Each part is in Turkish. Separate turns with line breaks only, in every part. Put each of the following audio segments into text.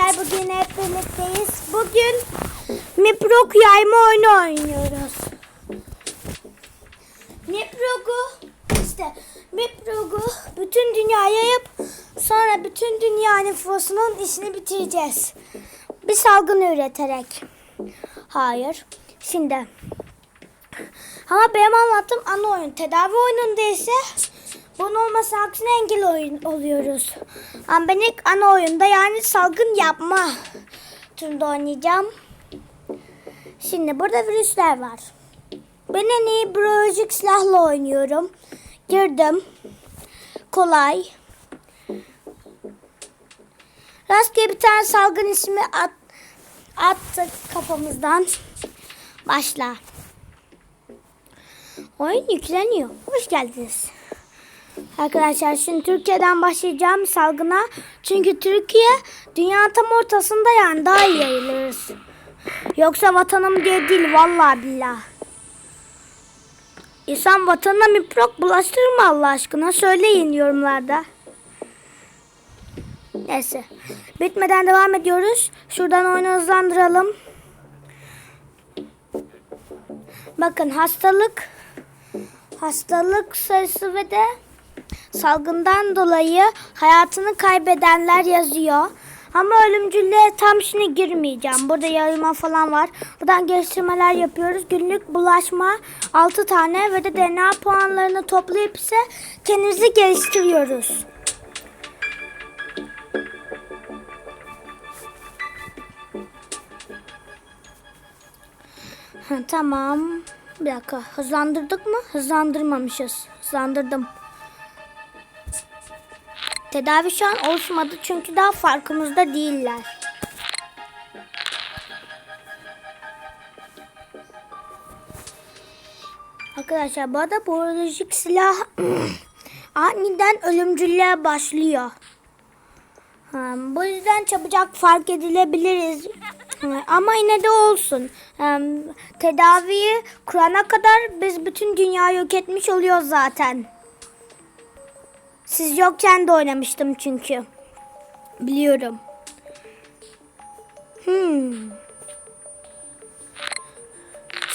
arkadaşlar bugün hep birlikteyiz. Bugün Miprok yayma oyunu oynuyoruz. Miprok'u işte Miprok'u bütün dünyaya yayıp sonra bütün dünya nüfusunun işini bitireceğiz. Bir salgın üreterek. Hayır. Şimdi ama benim anlattığım ana oyun. Tedavi oyununda ise bunun olması aksine engel oyun oluyoruz. Ama ben ilk ana oyunda yani salgın yapma türünde oynayacağım. Şimdi burada virüsler var. Ben en iyi biyolojik silahla oynuyorum. Girdim. Kolay. Rastgele bir tane salgın ismi at, attık kafamızdan. Başla. Oyun yükleniyor. Hoş geldiniz. Arkadaşlar şimdi Türkiye'den başlayacağım salgına. Çünkü Türkiye dünya tam ortasında yani daha iyi yayılırız. Yoksa vatanım diye değil vallahi billah. İnsan vatanına mikrop bulaştırır mı Allah aşkına? Söyleyin yorumlarda. Neyse. Bitmeden devam ediyoruz. Şuradan oyunu hızlandıralım. Bakın hastalık hastalık sayısı ve de salgından dolayı hayatını kaybedenler yazıyor. Ama ölümcüllüğe tam şimdi girmeyeceğim. Burada yayılma falan var. Buradan geliştirmeler yapıyoruz. Günlük bulaşma 6 tane ve de DNA puanlarını toplayıp ise kendimizi geliştiriyoruz. Ha, tamam. Bir dakika. Hızlandırdık mı? Hızlandırmamışız. Hızlandırdım. Tedavi şu an oluşmadı çünkü daha farkımızda değiller. Arkadaşlar bu arada biyolojik silah aniden ölümcüllüğe başlıyor. Bu yüzden çabucak fark edilebiliriz. Ama yine de olsun. Tedaviyi kurana kadar biz bütün dünyayı yok etmiş oluyoruz zaten. Siz yokken de oynamıştım çünkü. Biliyorum. Hmm.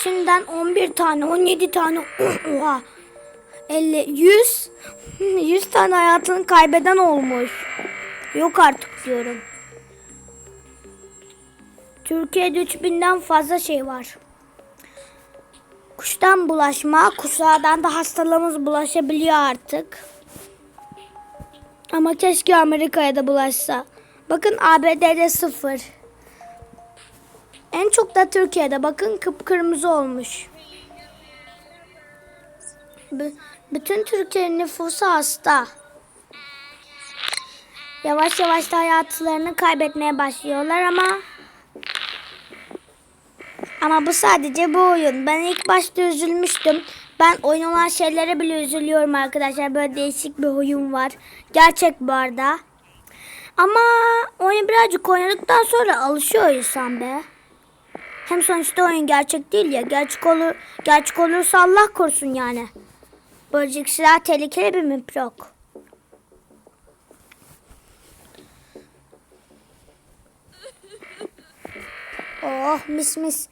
Şimdiden 11 tane, 17 tane, oha. 50, 100, 100 tane hayatını kaybeden olmuş. Yok artık diyorum. Türkiye'de 3000'den fazla şey var. Kuştan bulaşma, kuşlardan da hastalığımız bulaşabiliyor artık. Ama keşke Amerika'ya da bulaşsa. Bakın ABD'de sıfır. En çok da Türkiye'de. Bakın kıpkırmızı olmuş. B- bütün Türkiye'nin nüfusu hasta. Yavaş yavaş da hayatlarını kaybetmeye başlıyorlar ama ama bu sadece bu oyun. Ben ilk başta üzülmüştüm. Ben oyun olan şeylere bile üzülüyorum arkadaşlar. Böyle değişik bir oyun var. Gerçek bu arada. Ama oyunu birazcık oynadıktan sonra alışıyor insan be. Hem sonuçta oyun gerçek değil ya. Gerçek olur, gerçek olursa Allah korusun yani. Böcek silah tehlikeli bir miprok. Oh mis mis.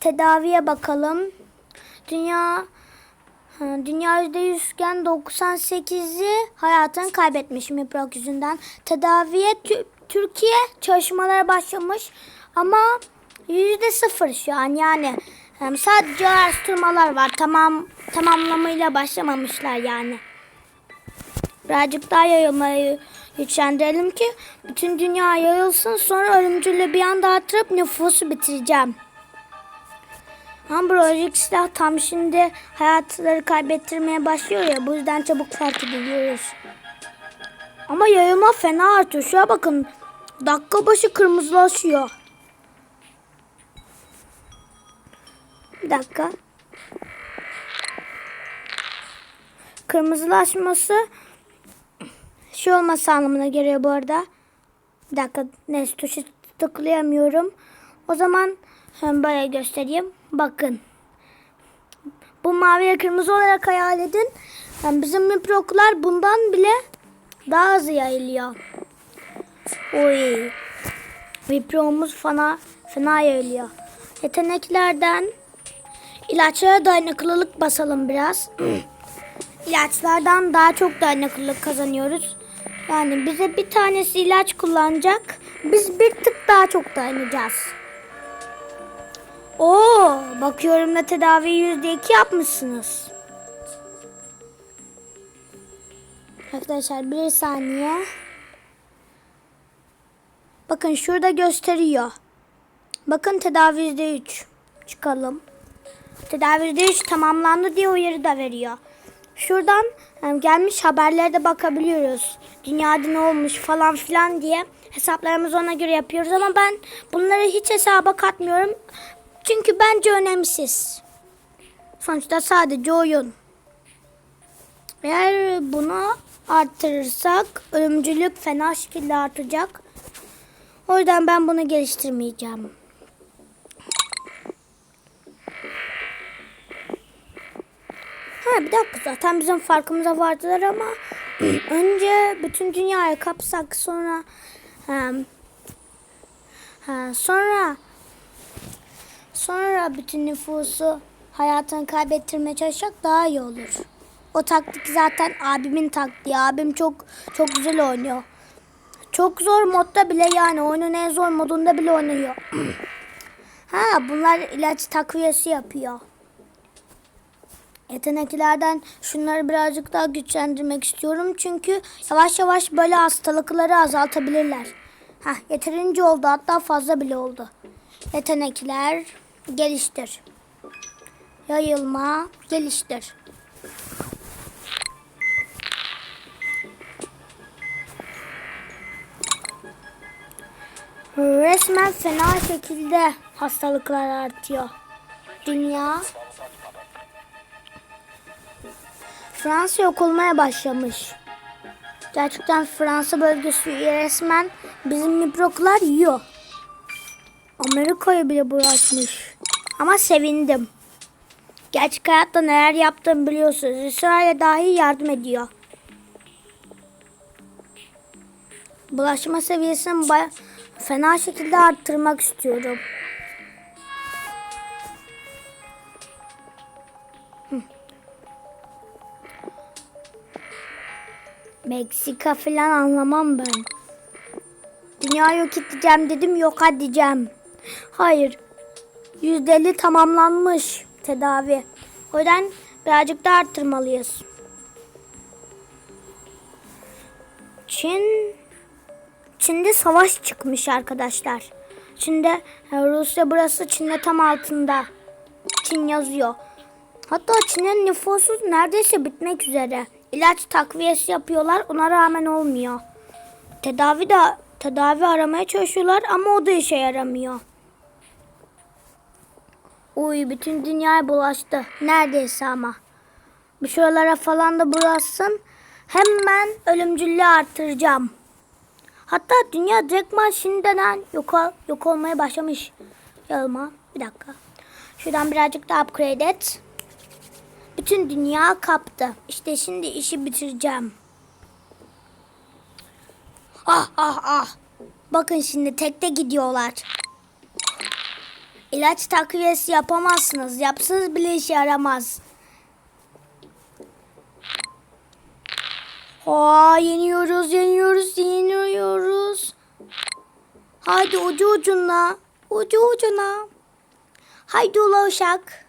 Tedaviye bakalım. Dünya dünya %100 iken 98'i hayatını kaybetmiş mikrop yüzünden. Tedaviye Tü- Türkiye çalışmalara başlamış ama yüzde sıfır şu an yani. Sadece araştırmalar var. Tamam tamamlamıyla başlamamışlar yani. Birazcık daha yayılmayı güçlendirelim ki bütün dünya yayılsın. Sonra ölümcülle bir anda artırıp nüfusu bitireceğim. Ambrojik silah tam şimdi hayatları kaybettirmeye başlıyor ya. Bu yüzden çabuk fark ediliyoruz. Ama yayılma fena artıyor. Şuna bakın. Dakika başı kırmızılaşıyor. Bir dakika. Kırmızılaşması şey olması anlamına geliyor bu arada. Bir dakika. Neyse tuşu tıklayamıyorum. O zaman hem böyle göstereyim. Bakın. Bu maviye kırmızı olarak hayal edin. Yani bizim miproklar bundan bile daha hızlı yayılıyor. Oy. Vipromuz fena, fena yayılıyor. Yeteneklerden ilaçlara dayanıklılık basalım biraz. İlaçlardan daha çok dayanıklılık kazanıyoruz. Yani bize bir tanesi ilaç kullanacak. Biz bir tık daha çok dayanacağız. Oo, bakıyorum da tedavi yüzde iki yapmışsınız. Arkadaşlar bir saniye. Bakın şurada gösteriyor. Bakın tedavi yüzde üç. Çıkalım. Tedavi yüzde üç tamamlandı diye uyarı da veriyor. Şuradan gelmiş haberlere de bakabiliyoruz. Dünyada ne olmuş falan filan diye hesaplarımızı ona göre yapıyoruz ama ben bunları hiç hesaba katmıyorum. Çünkü bence önemsiz. Sonuçta sadece oyun. Eğer bunu arttırırsak ölümcülük fena şekilde artacak. O yüzden ben bunu geliştirmeyeceğim. Ha bir dakika zaten bizim farkımıza vardılar ama önce bütün dünyayı kapsak sonra hem, ha, sonra sonra bütün nüfusu hayatını kaybettirmeye çalışacak daha iyi olur. O taktik zaten abimin taktiği. Abim çok çok güzel oynuyor. Çok zor modda bile yani oyunun en zor modunda bile oynuyor. ha bunlar ilaç takviyesi yapıyor. Yeteneklerden şunları birazcık daha güçlendirmek istiyorum. Çünkü yavaş yavaş böyle hastalıkları azaltabilirler. Hah, yeterince oldu hatta fazla bile oldu. Yetenekler geliştir. Yayılma geliştir. Resmen fena şekilde hastalıklar artıyor. Dünya Fransa yok olmaya başlamış. Gerçekten Fransa bölgesi resmen bizim mikroklar yiyor. Amerika'ya bile bulaşmış. Ama sevindim. Gerçek hayatta neler yaptığımı biliyorsunuz. İsrail'e dahi yardım ediyor. Bulaşma seviyesini baya- fena şekilde arttırmak istiyorum. Meksika falan anlamam ben. Dünya yok edeceğim dedim yok edeceğim. Hayır. %50 tamamlanmış tedavi. O yüzden birazcık daha arttırmalıyız. Çin Çin'de savaş çıkmış arkadaşlar. Çin'de e, Rusya burası Çin'de tam altında. Çin yazıyor. Hatta Çin'in nüfusu neredeyse bitmek üzere. İlaç takviyesi yapıyorlar ona rağmen olmuyor. Tedavi de tedavi aramaya çalışıyorlar ama o da işe yaramıyor. Uy bütün dünyaya bulaştı. Neredeyse ama. Bu şuralara falan da bulaşsın. Hemen ölümcüllüğü artıracağım. Hatta dünya direktman şimdiden yok, ol- yok olmaya başlamış. Yalma bir dakika. Şuradan birazcık daha upgrade et. Bütün dünya kaptı. İşte şimdi işi bitireceğim. Ah ah ah. Bakın şimdi tekte gidiyorlar. İlaç takviyesi yapamazsınız. Yapsanız bile işe yaramaz. Aa, yeniyoruz, yeniyoruz, yeniyoruz. Haydi ucu ucuna, ucu ucuna. Haydi ula uşak.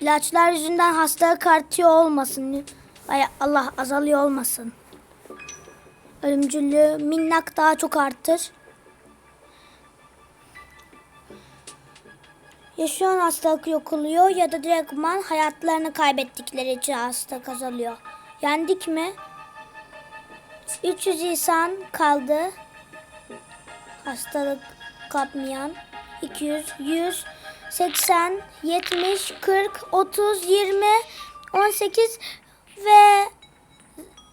İlaçlar yüzünden hastalık artıyor olmasın. Ay Allah azalıyor olmasın. Ölümcüllüğü minnak daha çok arttır. Ya şu an hastalık yok oluyor ya da direktman hayatlarını kaybettikleri için hastalık azalıyor. Yendik mi? 300 insan kaldı. Hastalık kapmayan. 200, 100, 80, 70, 40, 30, 20, 18 ve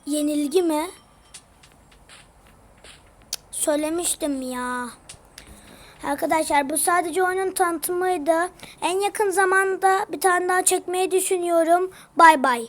yenilgi mi? Söylemiştim ya. Arkadaşlar bu sadece oyunun tanıtımıydı. En yakın zamanda bir tane daha çekmeyi düşünüyorum. Bay bay.